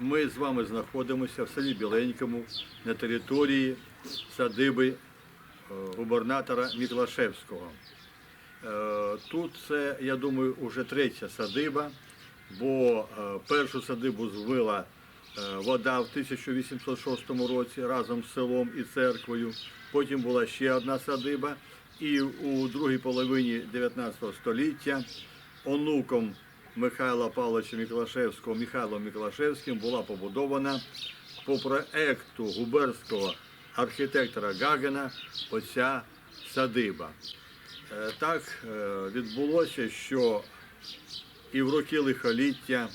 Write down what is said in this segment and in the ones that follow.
Ми з вами знаходимося в селі Біленькому на території садиби е, губернатора Міклашевського. Е, Тут це, я думаю, вже третя садиба, бо е, першу садибу звила вода в 1806 році разом з селом і церквою. Потім була ще одна садиба, і у другій половині 19 століття онуком Михайла Павловича Міклашевського Михайлом Міклашевським була побудована по проекту губернського архітектора Гагена оця садиба. Е, Так е, відбулося, що і в роки лихоліття,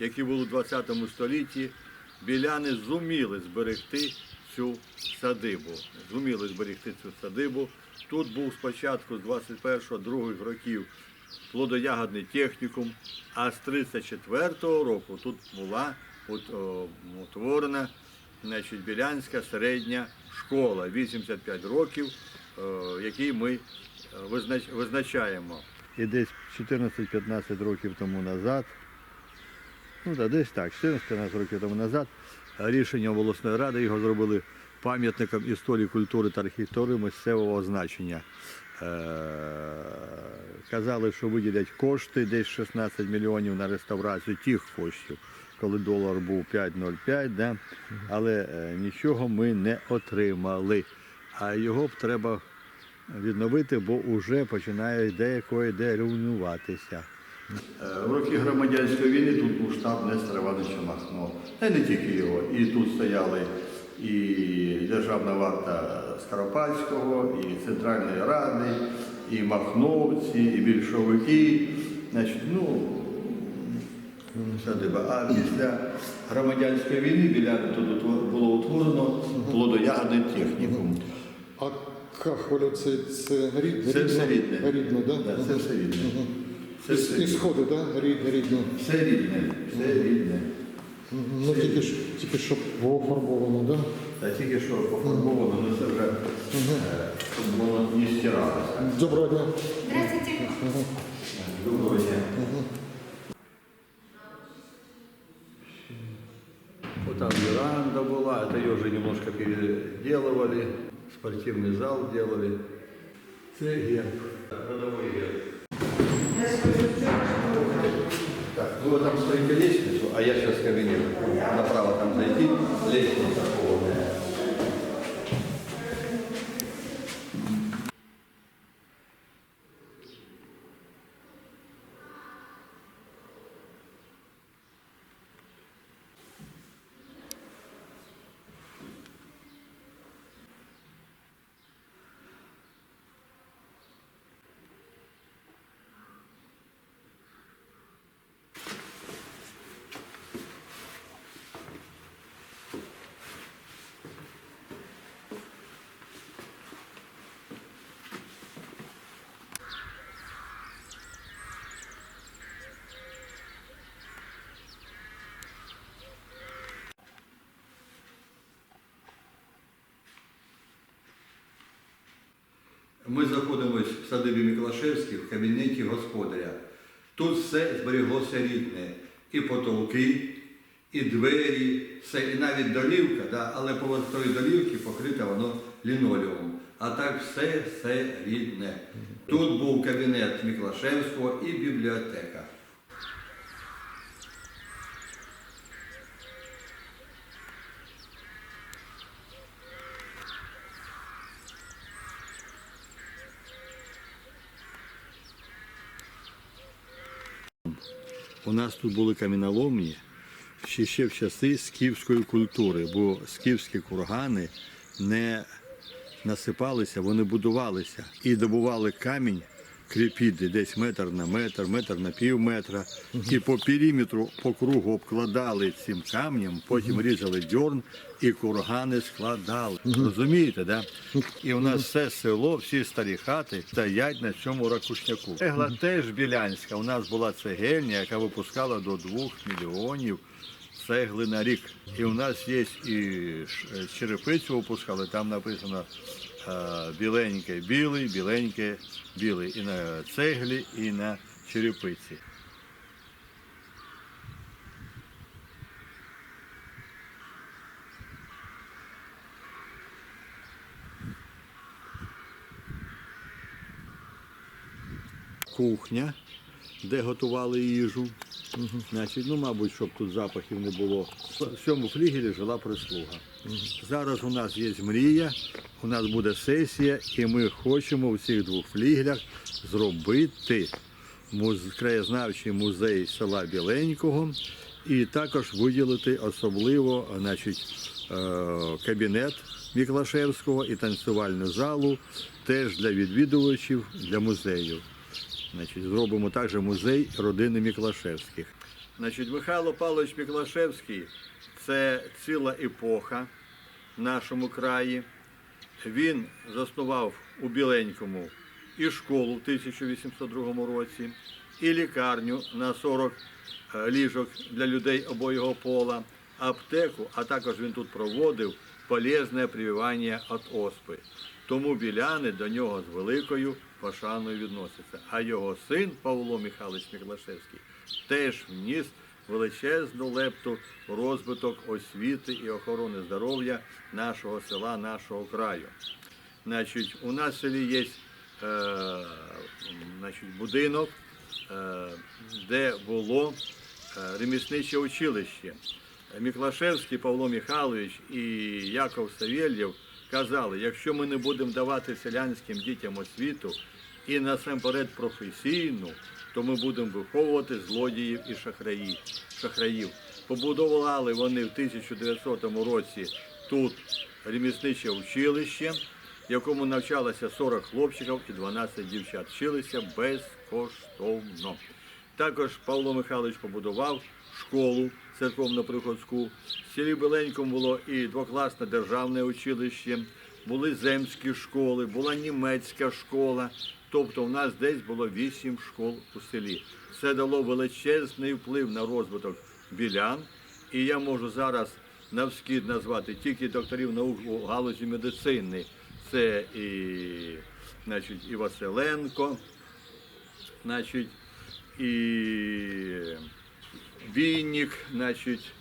які були в 20 столітті, біляни зуміли зберегти цю садибу. Зуміли зберегти цю садибу. Тут був спочатку з 21-2 років плодоягодний технікум, а з 34-го року тут була утворена значить, Білянська середня школа 85 років, який ми е, визнач- визначаємо. І десь 14-15 років тому назад, ну так, десь так, 14-15 років тому назад, рішенням обласної ради його зробили пам'ятником історії культури та архітектури місцевого значення. Е, Казали, що виділять кошти, десь 16 мільйонів на реставрацію тих коштів, коли долар був 5,05, да? але е, нічого ми не отримали. А його б треба відновити, бо вже починає деякої де руйнуватися. В роки громадянської війни тут був штаб Нестора Івановича Махно. Та не тільки його. І тут стояли і Державна варта Скоропадського, і Центральної Ради, і махновці, і більшовики. Значить, ну. А після громадянської війни біля тут було утворено плодоягодний технікум. А кахоля це, це рідне? Це все рідне. Рідне, да? Да, це все рідне. Це все і сходи, да? Рідне, рідне. Все рідне, все рідне. Ну тільки тільки що пофарбовано, да? Та тільки що пофарбовано, ну це вже е, щоб воно не стиралося. Доброго дня. Здравствуйте. Доброго дня. Вот там веранда была, это ее уже немножко переделывали, спортивный зал делали. Це герб, родовой герб. Так, вы там стоите лестницу, а я сейчас в кабинет. Направо там зайти, лестница Ми знаходимося в садибі Миколашевській в кабінеті господаря. Тут все зберіглося рідне. І потолки, і двері, все, і навіть долівка, да, але поверх тої долівки покрите воно лінолеумом. А так все, все рідне. Тут був кабінет Миколашевського і бібліотека. У нас тут були каміноломні ще, ще в часи скіфської культури, бо скіфські кургани не насипалися, вони будувалися і добували камінь кріпіди десь метр на метр, метр на пів метра. І по периметру, по кругу обкладали цим камнем, потім різали дьорн і кургани складали. Розумієте, да? І у нас все село, всі старі хати стоять на цьому ракушняку. Цегла теж білянська. У нас була цегельня, яка випускала до 2 мільйонів цегли на рік. І у нас є і черепицю випускали, там написано е, Е, біленький, білий, біленький, білий. І на цеглі, і на черепиці. Кухня де готували їжу. Значить, ну, мабуть, щоб тут запахів не було. В цьому флігелі жила прислуга. Зараз у нас є мрія, у нас буде сесія, і ми хочемо у цих двох флігелях зробити краєзнавчий музей села Біленького і також виділити особливо значить, е, кабінет Міклашевського і танцювальну залу теж для відвідувачів для музею. Значить, зробимо також музей родини Міклашевських. Значить, Михайло Павлович Міклашевський це ціла епоха в нашому краї. Він заснував у Біленькому і школу в 1802 році, і лікарню на 40 е, ліжок для людей обоєго пола, аптеку, а також він тут проводив полезне прививання від оспи. Тому біляни до нього з великою пошаною відносяться. А його син Павло Михайлович Міклашевський теж вніс величезну лепту розвиток освіти і охорони здоров'я нашого села, нашого краю. Значить, у нас селі є е, значить, будинок, е, де було е, ремісниче училище. Міклашевський Павло Михайлович і Яков Савєлєв казали, якщо ми не будемо давати селянським дітям освіту і насамперед професійну, то ми будемо виховувати злодіїв і шахраїв. шахраїв. Побудували вони в 1900 році тут ремісниче училище, в якому навчалося 40 хлопчиків і 12 дівчат. Вчилися безкоштовно. Також Павло Михайлович побудував школу церковно-приходську. В селі Беленькому було і двокласне державне училище, були земські школи, була німецька школа. Тобто у нас десь було вісім школ у селі. Це дало величезний вплив на розвиток білян. І я можу зараз навскід назвати тільки докторів наук у галузі медицини. Це і, значить, і Василенко, значить, і Вінник, значить,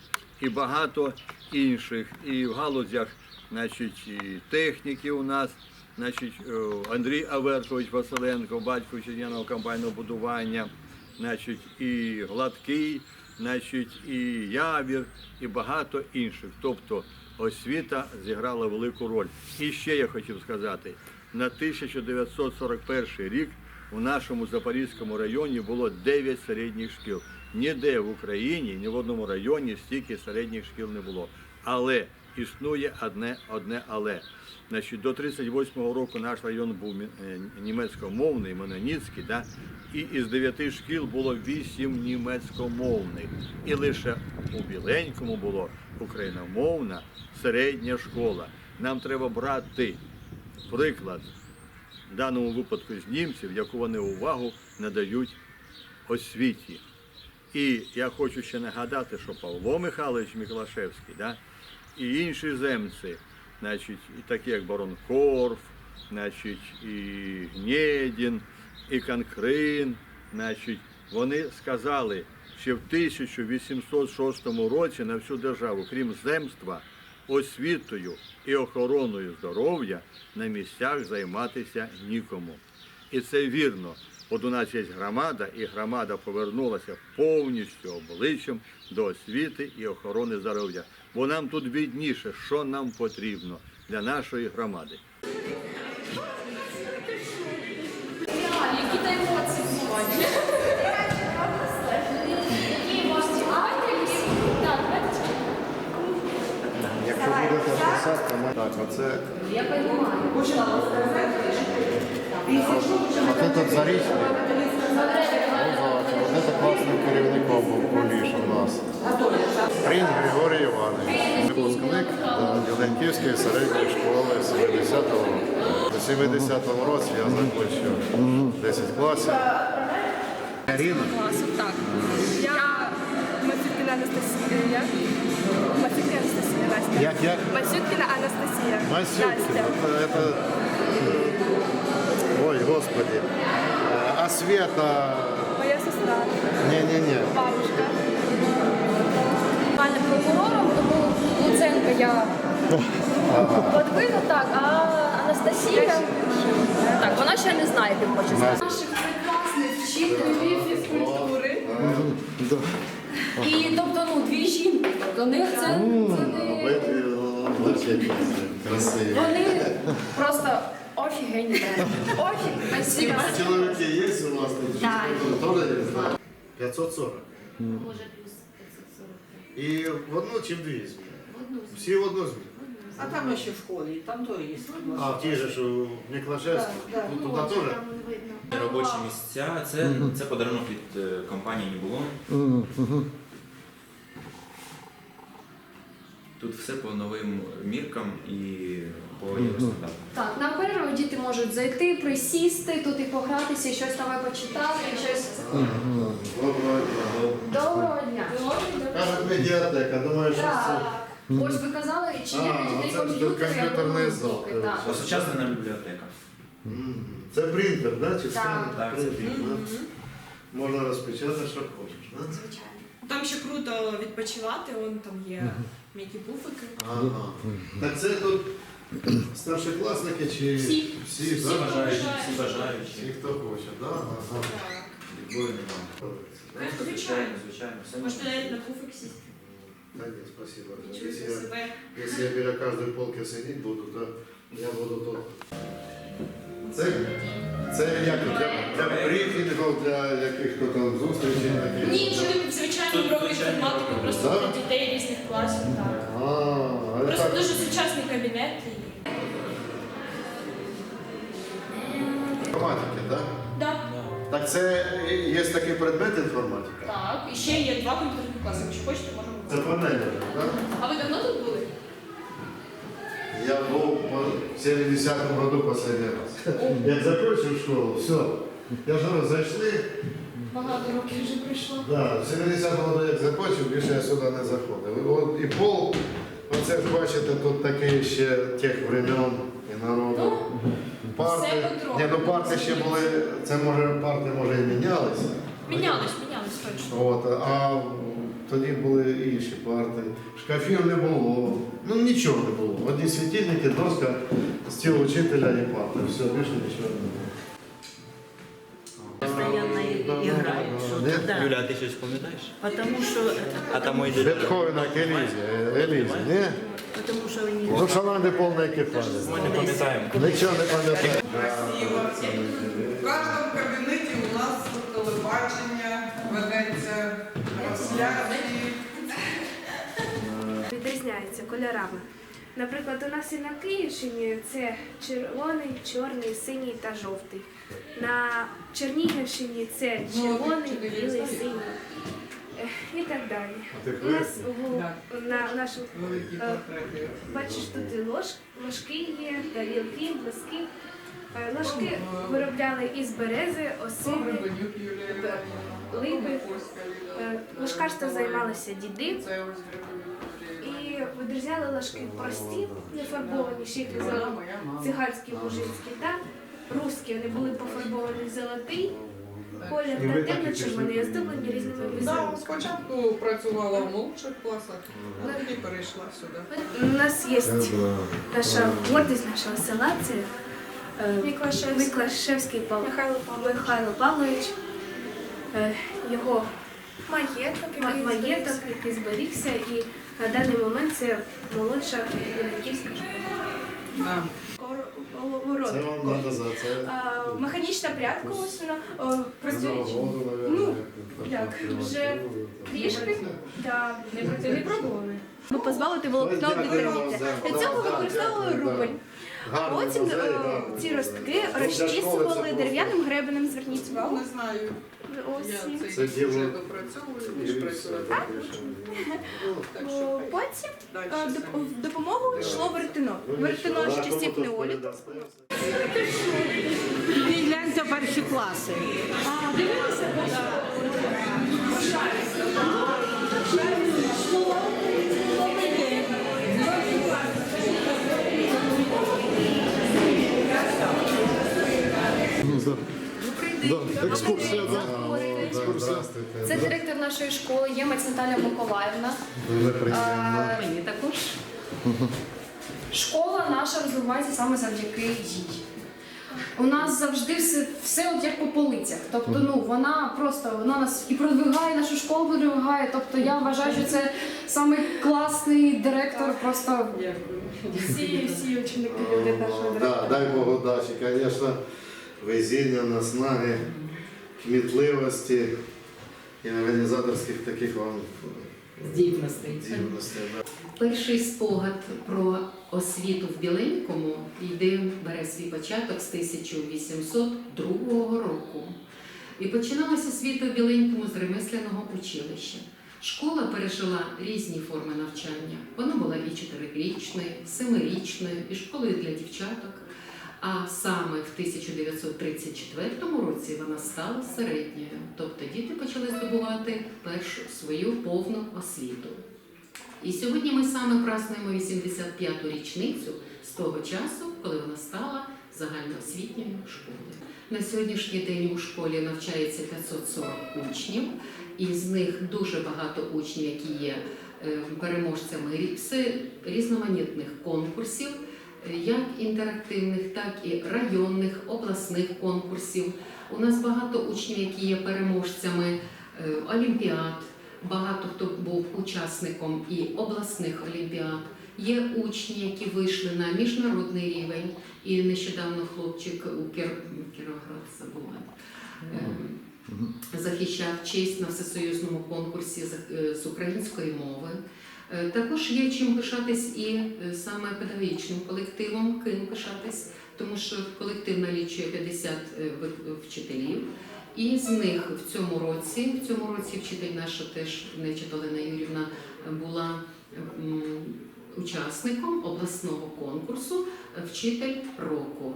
і багато інших. І в галузях, значить, і техніки у нас, значить, е, Андрій Аверкович Василенко, батько вітчизняного комбайного будування, значить, і Гладкий, значить, і Явір, і багато інших. Тобто освіта зіграла велику роль. І ще я хотів сказати, на 1941 рік у нашому Запорізькому районі було 9 середніх шкіл. Ніде в Україні, ні в одному районі стільки середніх шкіл не було. Але існує одне, одне але. Значить, до 38-го року наш район був е, німецькомовний, меноніцький, да? і із 9 шкіл було 8 німецькомовних. І лише у Біленькому було україномовна середня школа. Нам треба брати приклад в даному випадку з німців, яку вони увагу надають освіті. І я хочу ще нагадати, що Павло Михайлович Міклашевський, да, і інші земці, значить, і такі як барон Корф, значить, і Гнєдін, і Канкрин, значить, вони сказали, що в 1806 році на всю державу, крім земства, освітою і охороною здоров'я на місцях займатися нікому. І це вірно. От у нас є громада, і громада повернулася повністю обличчям до освіти і охорони здоров'я. Бо нам тут відніше, що нам потрібно для нашої громади. Якщо будете писати, то. Так, оце... Я розумію. От этот Зарічний, от це класним керівником був Куліш у нас. Прин Григорій Іванович. Випускник Діленківської середньої школи 70-го року. У 70-му році я закінчив 10 класів. Аріна? класу, так. Я Мацюткіна Анастасія. Я? Мацюткіна Анастасія, Настя. Як, як? Мацюткіна Анастасія. Масюткин. Настя. Это, это... Господи. Э, А Света... Моя сестра. Не-не-не. Бабушка. Пане прокурором, тому Луценка я подвину так, а Анастасія. Так, вона ще не знає, ким хоче стати. Наших прекрасних вчитель фізкультури. І тобто, ну, дві жінки. Тобто, них це, це не... Вони просто офігенні. Офіг, спасибо. Чоловіки є у вас? Так. Теж є? 540. Може, плюс 540. І в одну чи в дві зміни? Всі в одну зміну. А там ще в школі, там то є. А в тій же, що в Міклашевській, ну, туди теж? Там не видно. Робочі місця це, це подарунок від е, компанії Нібулон. Тут все по новим міркам і по євростандартам. Так, на перерву діти можуть зайти, присісти, тут і погратися, щось нове почитати, і щось. Доброго дня. Доброго дня. Кажуть, медіатека, думаю, що це. Так. Ось ви казали, чи є А, для дітей оце комп'ютери комп'ютерний зал, коротше. Осучаснена бібліотека. М, Це принтер, да? Чи Так. сканер? Так, це Принтер? Можна розпечатати, що хочеш, да? Звичайно. Там ще круто відпочивати, вон там є м'які пуфики. Ага. Так це тут старшокласники чи Всі. всі, Всі да? бажаючі, всі Всі, бажаючі. хто хоче, да? Ага. Відбою немає. Звичайно. звичайно. Все Можете можна. навіть на пуфик сісти. Да ні, спасибо. Відчуєте Якщо я, себе. я біля кожної полки сидіти буду, то я буду тут. Це, це як для, для брифінгів, для яких-то там зустрічей. таких? Ні, це звичайно Тут уроки звичайно інформатики, просто Да? для дітей різних класів. Так. А, а Просто так. дуже сучасний кабінет. і- Інформатики, так? Да. Так це є такий предмет інформатика? Так, і ще є два комп'ютерні класи. Якщо хочете, можемо. Це панель, так? А ви давно тут були? Я був по 70-му году останній раз. Як закінчив школу, все. Я ж говорю, зайшли, Багато років вже пройшло. да, в 70-му году як закінчив, більше я сюди не заходив. От, і пол, оце ж бачите, тут такий ще тих времен і народу. Парти, все потроху. ні, ну парти ще були, це може парти може і мінялися. Мінялись, мінялись точно. От, а тоді були інші парти. Шкафів не було. Ну нічого не було. Одні світильники, доска, стіл учителя і парти. Все, більше нічого не було. Постоянно Нет? Юля, а ти щось пам'ятаєш? Потому что, А там мої Бетховена Елізі, Елізі, ні? потому что они Ну, шаланди повна екіпажі. Ми не пам'ятаємо. Нічого не пам'ятаю. красиво. В кожному кабінеті у нас телебачення, ведеться трансляції. Відрізняються кольорами. Наприклад, у нас і на Київщині це червоний, чорний, синій та жовтий. На Чернігівщині це червоний, білий, синій. е, І так далі. У нас у, на нашому Великі Е, бачиш, тут і лож, ложки є, тарілки, блиски. Е, Ложки виробляли із берези, осини, Липи. Е, ложкарством займалися діди. Юлія І відрізняли прості, нефарбовані, ще їх називали циганські, мужицькі та русські. Вони були пофарбовані золотий колір та темно-червоний, оздоблені різними Да, візерунками. спочатку працювала в молодших класах, а тоді перейшла сюди. У нас є наша гордість нашого села, це е, Міклашевський. Миклашевський Пав- Михайло Павлович. Михайло Павлович. Е, Його Маєток, ма- який маєток, який зберігся, і на даний момент це молодша Іванківська школа. Це вам треба за це. Механічна прядка, ось вона працює. Ну, як, вже трішки, та не працює, не пробували. Ми позбавити волокно від терміта. Для цього використовували рубль. Потім е, ці ростки розчісували дерев'яним гребенем. Зверніть увагу. не знаю, Ось Це діло- допрацьовую, ніж що Потім е, в допомогу йшло вертино. Вертино з часів неоліту. гляньте перші класи. Екскурсія, Це директор нашої школи, Ємець Наталя Миколаївна. Дуже приємно. А, Мені також. Школа наша розвивається саме завдяки їй. у нас завжди все, все от як по полицях. Тобто, ну вона просто вона нас і продвигає нашу школу, продвигає. Тобто я вважаю, що це самий класний директор. Просто Всі, всі ученики люблять нашого Да, директора. дай Бог удачі, звісно, везіння, наснаги, кмітливості і організаторських таких вам здібностей. здібностей. да. Перший спогад про освіту в Біленькому йде, бере свій початок з 1802 року. І починалася освіта в Біленькому з ремесляного училища. Школа пережила різні форми навчання. Вона була і чотирирічною, семирічною, і школою для дівчаток. А саме в 1934 році вона стала середньою, тобто діти почали здобувати першу свою повну освіту. І сьогодні ми саме празднуємо 85-ту річницю з того часу, коли вона стала загальноосвітньою школою. На сьогоднішній день у школі навчається 540 учнів, і з них дуже багато учнів, які є е, переможцями різноманітних конкурсів, як інтерактивних, так і районних, обласних конкурсів. У нас багато учнів, які є переможцями е, олімпіад, багато хто був учасником і обласних олімпіад. Є учні, які вийшли на міжнародний рівень, і нещодавно хлопчик у Кір... Кіровоград забула. ем, Захищав честь на всесоюзному конкурсі е, з української мови. Е, Також є чим пишатись і е, саме педагогічним колективом, ким пишатись, тому що колектив налічує 50 е, вчителів. І з них в цьому році, в цьому році вчитель наша теж Нечит Юрівна була учасником обласного конкурсу Вчитель року.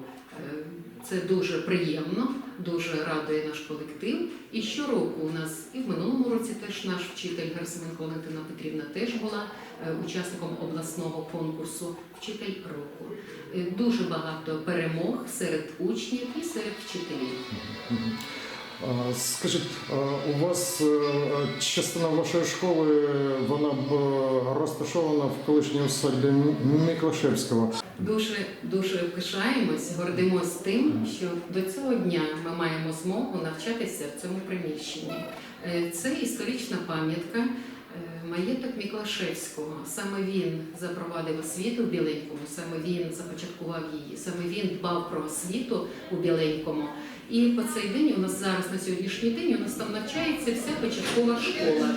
Це дуже приємно, дуже радує наш колектив. І щороку у нас і в минулому році теж наш вчитель Герасименко Валентина Петрівна теж була е, учасником обласного конкурсу Вчитель року. Е, Дуже багато перемог серед учнів і серед вчителів. А, Скажіть, у вас е, частина вашої школи вона б е, розташована в колишній усадьбі М- Міклашевського. Дуже дуже пишаємось, гордимось тим, що до цього дня ми маємо змогу навчатися в цьому приміщенні. Е, Це історична пам'ятка. Маєток Міклашевського. Саме він запровадив освіту в Біленькому, саме він започаткував її, саме він дбав про освіту у Біленькому. І по цей день у нас зараз на сьогоднішній день у нас там навчається вся початкова школа.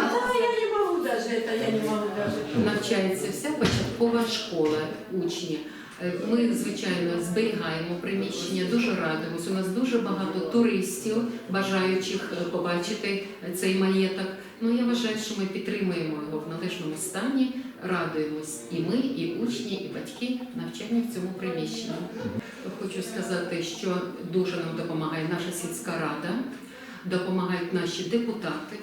А я не можу даже это, я не можу навіть. навчається вся початкова школа учні. Е, Ми, звичайно, зберігаємо приміщення, дуже радимося. У нас дуже багато туристів, бажаючих е, побачити цей маєток. Ну я вважаю, що ми підтримуємо його в належному стані, радуємось і ми, і учні, і батьки навчання в цьому приміщенні. Хочу сказати, що дуже нам допомагає наша сільська рада, допомагають наші депутати,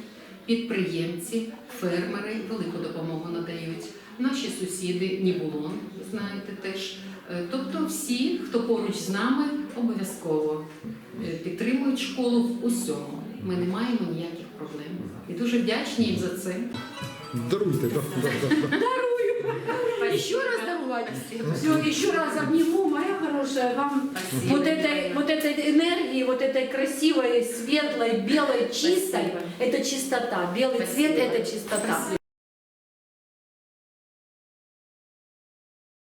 підприємці, фермери велику допомогу надають Наші сусіди Нібулон, знаєте теж. Е, Тобто всі, хто поруч з нами, обов'язково е, підтримують школу в усьому. Ми не маємо ніяких проблем. І дуже вдячні їм за це. Даруйте, да, да, да. Еще раз давайте. Все, еще раз обниму, моя хорошая, вам Спасибо. вот этой, вот этой энергии, вот этой красивой, светлой, белой, чистой, Спасибо. это чистота. Белый Спасибо. цвет это чистота. Спасибо.